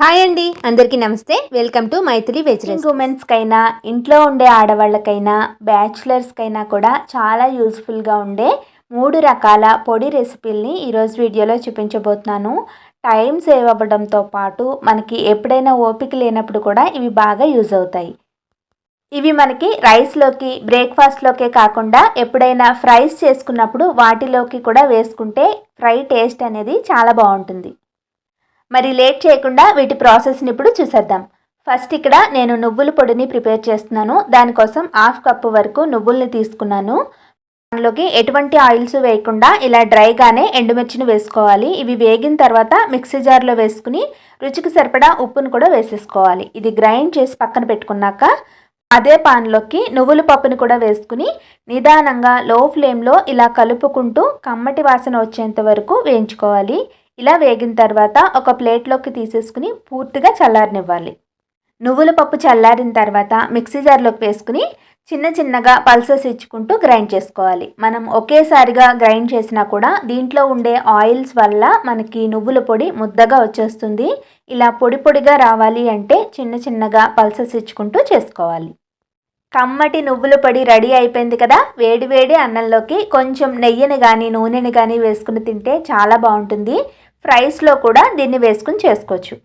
Hi అండి అందరికీ నమస్తే. వెల్కమ్ టు మైత్రి వెజ్ ఉమెన్స్కైనా ఇంట్లో ఉండే ఆడవాళ్ళకైనా బ్యాచులర్స్కైనా కూడా చాలా యూస్ఫుల్గా ఉండే మూడు రకాల పొడి రెసిపీల్ని ఈరోజు వీడియోలో చూపించబోతున్నాను. టైం సేవ్ అవ్వడంతో పాటు మనకి ఎప్పుడైనా ఓపిక లేనప్పుడు కూడా ఇవి బాగా యూజ్ అవుతాయి. ఇవి మనకి రైస్లోకి బ్రేక్ఫాస్ట్లోకే కాకుండా ఎప్పుడైనా ఫ్రైస్ చేసుకున్నప్పుడు వాటిలోకి కూడా వేసుకుంటే ఫ్రై టేస్ట్ అనేది చాలా బాగుంటుంది. మరి లేట్ చేయకుండా వీటి ప్రాసెస్ని ఇప్పుడు చూసేద్దాం. ఫస్ట్ ఇక్కడ నేను నువ్వుల పొడిని ప్రిపేర్ చేస్తున్నాను. దానికోసం హాఫ్ కప్పు వరకు నువ్వుల్ని తీసుకున్నాను. దానిలోకి ఎటువంటి ఆయిల్స్ వేయకుండా ఇలా డ్రైగానే ఎండుమిర్చిని వేసుకోవాలి. ఇవి వేగిన తర్వాత మిక్సీ జార్లో వేసుకుని రుచికి సరిపడా ఉప్పును కూడా వేసేసుకోవాలి. ఇది గ్రైండ్ చేసి పక్కన పెట్టుకున్నాక అదే పాన్లోకి నువ్వుల పప్పుని కూడా వేసుకుని నిదానంగా లో ఫ్లేమ్లో ఇలా కలుపుకుంటూ కమ్మటి వాసన వచ్చేంత వరకు వేయించుకోవాలి. ఇలా వేగిన తర్వాత ఒక ప్లేట్లోకి తీసేసుకుని పూర్తిగా చల్లారనివ్వాలి. నువ్వుల పప్పు చల్లారిన తర్వాత మిక్సీ జార్లోకి వేసుకుని చిన్న చిన్నగా పల్సెస్ ఇచ్చుకుంటూ గ్రైండ్ చేసుకోవాలి. మనం ఒకేసారిగా గ్రైండ్ చేసినా కూడా దీంట్లో ఉండే ఆయిల్స్ వల్ల మనకి నువ్వుల పొడి ముద్దగా వచ్చేస్తుంది. ఇలా పొడి పొడిగా రావాలి అంటే చిన్న చిన్నగా పల్సెస్ ఇచ్చుకుంటూ చేసుకోవాలి. కమ్మటి నువ్వుల పొడి రెడీ అయిపోయింది కదా? వేడి వేడి అన్నంలోకి కొంచెం నెయ్యిని కానీ నూనెని కానీ వేసుకుని తింటే చాలా బాగుంటుంది. ఫ్రైస్లో కూడా దీన్ని వేసుకుని చేసుకోవచ్చు.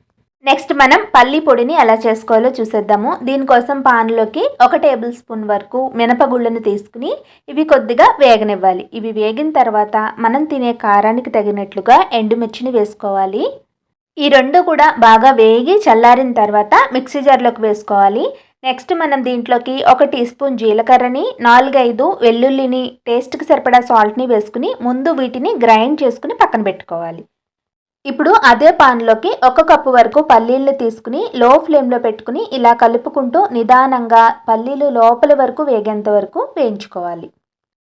నెక్స్ట్ మనం పల్లి పొడిని ఎలా చేసుకోవాలో చూసేద్దాము. దీనికోసం పాన్లోకి ఒక టేబుల్ స్పూన్ వరకు మినపగుళ్ళను తీసుకుని ఇవి కొద్దిగా వేగనివ్వాలి. ఇవి వేగిన తర్వాత మనం తినే కారానికి తగినట్లుగా ఎండుమిర్చిని వేసుకోవాలి. ఈ రెండు కూడా బాగా వేగి చల్లారిన తర్వాత మిక్సీ జార్లోకి వేసుకోవాలి. నెక్స్ట్ మనం దీంట్లోకి ఒక టీ స్పూన్ జీలకర్రని నాలుగైదు వెల్లుల్లిని టేస్ట్కి సరిపడా సాల్ట్ని వేసుకుని ముందు వీటిని గ్రైండ్ చేసుకుని పక్కన పెట్టుకోవాలి. ఇప్పుడు అదే పాన్లోకి ఒక కప్పు వరకు పల్లీలు తీసుకుని లో ఫ్లేమ్లో పెట్టుకుని ఇలా కలుపుకుంటూ నిదానంగా పల్లీలు లోపల వరకు వేగేంత వరకు వేయించుకోవాలి.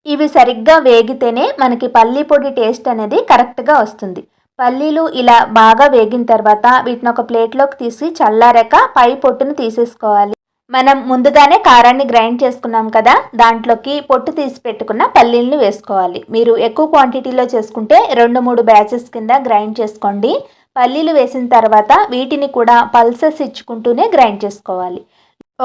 ఇవి సరిగ్గా వేగితేనే మనకి పల్లీ పొడి టేస్ట్ అనేది కరెక్ట్గా వస్తుంది. పల్లీలు ఇలా బాగా వేగిన తర్వాత వీటిని ఒక ప్లేట్లోకి తీసి చల్లారాక పై పొట్టును తీసేసుకోవాలి. మనం ముందుగానే కారాన్ని గ్రైండ్ చేసుకున్నాం కదా దాంట్లోకి పొట్టు తీసి పెట్టుకున్న పల్లీలను వేసుకోవాలి. మీరు ఎక్కువ క్వాంటిటీలో చేసుకుంటే రెండు మూడు బ్యాచెస్ కింద గ్రైండ్ చేసుకోండి. పల్లీలు వేసిన తర్వాత వీటిని కూడా పల్సెస్ ఇచ్చుకుంటూనే గ్రైండ్ చేసుకోవాలి.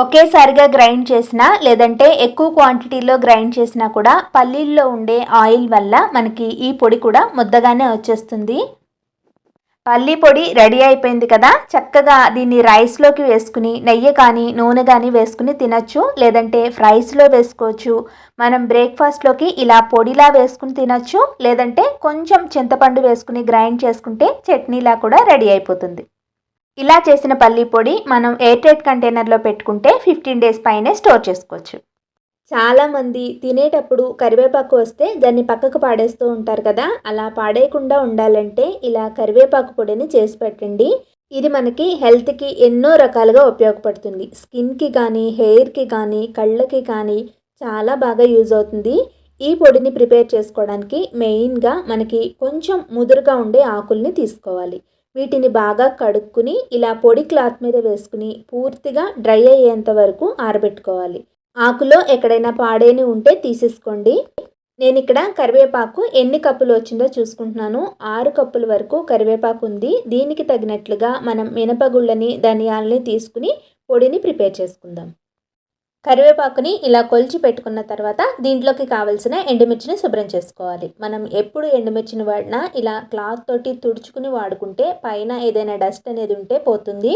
ఒకేసారిగా గ్రైండ్ చేసినా లేదంటే ఎక్కువ క్వాంటిటీలో గ్రైండ్ చేసినా కూడా పల్లీల్లో ఉండే ఆయిల్ వల్ల మనకి ఈ పొడి కూడా ముద్దగానే వచ్చేస్తుంది. పల్లీ పొడి రెడీ అయిపోయింది కదా. చక్కగా దీన్ని రైస్లోకి వేసుకుని నెయ్యి కానీ నూనె కానీ వేసుకుని తినచ్చు. లేదంటే ఫ్రైస్లో వేసుకోవచ్చు. మనం బ్రేక్ఫాస్ట్లోకి ఇలా పొడిలా వేసుకుని తినచ్చు. లేదంటే కొంచెం చింతపండు వేసుకుని గ్రైండ్ చేసుకుంటే చట్నీలా కూడా రెడీ అయిపోతుంది. ఇలా చేసిన పల్లీ పొడి మనం ఎయిర్ టైట్ కంటైనర్లో పెట్టుకుంటే ఫిఫ్టీన్ డేస్ పైనే స్టోర్ చేసుకోవచ్చు. చాలామంది తినేటప్పుడు కరివేపాకు వస్తే దాన్ని పక్కకు పాడేస్తూ ఉంటారు కదా. అలా పాడేయకుండా ఉండాలంటే ఇలా కరివేపాకు పొడిని చేసి పెట్టండి. ఇది మనకి హెల్త్కి ఎన్నో రకాలుగా ఉపయోగపడుతుంది. స్కిన్కి కానీ హెయిర్కి కానీ కళ్ళకి కానీ చాలా బాగా యూజ్ అవుతుంది. ఈ పొడిని ప్రిపేర్ చేసుకోవడానికి మెయిన్గా మనకి కొంచెం ముదురుగా ఉండే ఆకుల్ని తీసుకోవాలి. వీటిని బాగా కడుక్కుని ఇలా పొడి క్లాత్ మీద వేసుకుని పూర్తిగా డ్రై అయ్యేంత వరకు ఆరబెట్టుకోవాలి. ఆకులో ఎక్కడైనా పాడేని ఉంటే తీసేసుకోండి. నేను ఇక్కడ కరివేపాకు ఎన్ని కప్పులు వచ్చిందో చూసుకుంటున్నాను. ఆరు కప్పుల వరకు కరివేపాకు ఉంది. దీనికి తగినట్లుగా మనం మినపగుళ్ళని ధనియాలని తీసుకుని పొడిని ప్రిపేర్ చేసుకుందాం. కరివేపాకుని ఇలా కొలిచి పెట్టుకున్న తర్వాత దీంట్లోకి కావలసిన ఎండుమిర్చిని శుభ్రం చేసుకోవాలి. మనం ఎప్పుడు ఎండుమిర్చిని వాడినా ఇలా క్లాత్ తోటి తుడుచుకుని వాడుకుంటే పైన ఏదైనా డస్ట్ అనేది ఉంటే పోతుంది.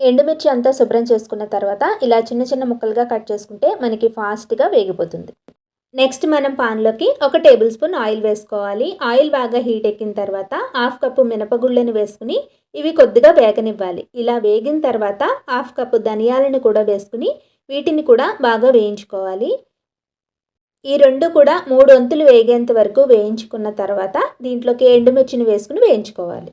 ఎండుమిర్చి అంతా శుభ్రం చేసుకున్న తర్వాత ఇలా చిన్న చిన్న ముక్కలుగా కట్ చేసుకుంటే మనకి ఫాస్ట్గా వేగిపోతుంది. నెక్స్ట్ మనం పాన్లోకి ఒక టేబుల్ స్పూన్ ఆయిల్ వేసుకోవాలి. ఆయిల్ బాగా హీట్ ఎక్కిన తర్వాత హాఫ్ కప్పు మినపగుళ్ళని వేసుకుని ఇవి కొద్దిగా వేగనివ్వాలి. ఇలా వేగిన తర్వాత హాఫ్ కప్పు ధనియాలను కూడా వేసుకుని వీటిని కూడా బాగా వేయించుకోవాలి. ఈ రెండు కూడా మూడు వంతులు వేగేంత వరకు వేయించుకున్న తర్వాత దీంట్లోకి ఎండుమిర్చిని వేసుకుని వేయించుకోవాలి.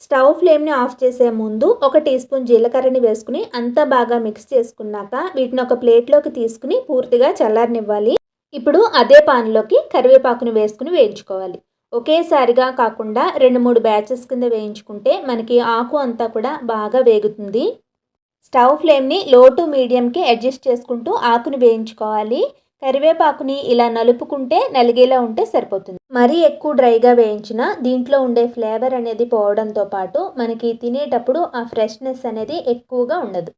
స్టవ్ ఫ్లేమ్ని ఆఫ్ చేసే ముందు ఒక టీ స్పూన్ జీలకర్రని వేసుకుని అంతా బాగా మిక్స్ చేసుకున్నాక వీటిని ఒక ప్లేట్లోకి తీసుకుని పూర్తిగా చల్లారనివ్వాలి. ఇప్పుడు అదే పాన్లోకి కరివేపాకుని వేసుకుని వేయించుకోవాలి. ఒకేసారిగా కాకుండా రెండు మూడు బ్యాచెస్ కింద వేయించుకుంటే మనకి ఆకు అంతా కూడా బాగా వేగుతుంది. స్టవ్ ఫ్లేమ్ని లో టు మీడియంకి అడ్జస్ట్ చేసుకుంటూ ఆకుని వేయించుకోవాలి. కరివేపాకుని ఇలా నలుపుకుంటే నలిగేలా ఉంటే సరిపోతుంది. మరీ ఎక్కువ డ్రైగా వేయించిన దీంట్లో ఉండే ఫ్లేవర్ అనేది పోవడంతో పాటు మనకి తినేటప్పుడు ఆ ఫ్రెష్నెస్ అనేది ఎక్కువగా ఉండదు.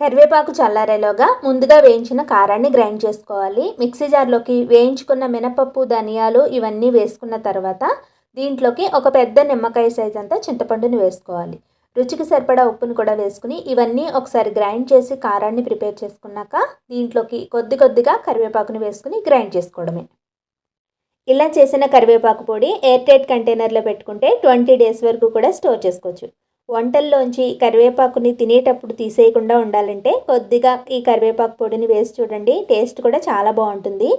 కరివేపాకు చల్లారేలోగా ముందుగా వేయించిన కారాన్ని గ్రైండ్ చేసుకోవాలి. మిక్సీ జార్లోకి వేయించుకున్న మినపప్పు ధనియాలు ఇవన్నీ వేసుకున్న తర్వాత దీంట్లోకి ఒక పెద్ద నిమ్మకాయ సైజ్ అంతా చింతపండుని వేసుకోవాలి. రుచికి సరిపడా ఉప్పును కూడా వేసుకుని ఇవన్నీ ఒకసారి గ్రైండ్ చేసి కారాన్ని ప్రిపేర్ చేసుకున్నాక దీంట్లోకి కొద్ది కొద్దిగా కరివేపాకుని వేసుకుని గ్రైండ్ చేసుకోవడమే. ఇలా చేసిన కరివేపాకు పొడి ఎయిర్ టైట్ కంటైనర్లో పెట్టుకుంటే ట్వంటీ డేస్ వరకు కూడా స్టోర్ చేసుకోవచ్చు. వంటల్లోంచి కరివేపాకుని తినేటప్పుడు తీసేయకుండా ఉండాలంటే కొద్దిగా ఈ కరివేపాకు పొడిని వేసి చూడండి టేస్ట్ కూడా చాలా బాగుంటుంది.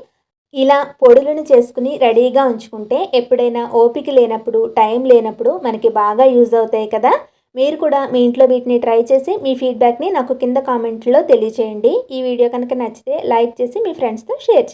ఇలా పొడులను చేసుకుని రెడీగా ఉంచుకుంటే ఎప్పుడైనా ఓపిక లేనప్పుడు టైం లేనప్పుడు మనకి బాగా యూజ్ అవుతాయి కదా. మీరు కూడా మీ ఇంట్లో వీటిని ట్రై చేసి మీ ఫీడ్బ్యాక్ని నాకు కింద కామెంట్లో తెలియజేయండి ఈ వీడియో కనుక నచ్చితే లైక్ చేసి మీ ఫ్రెండ్స్తో షేర్ చేయండి.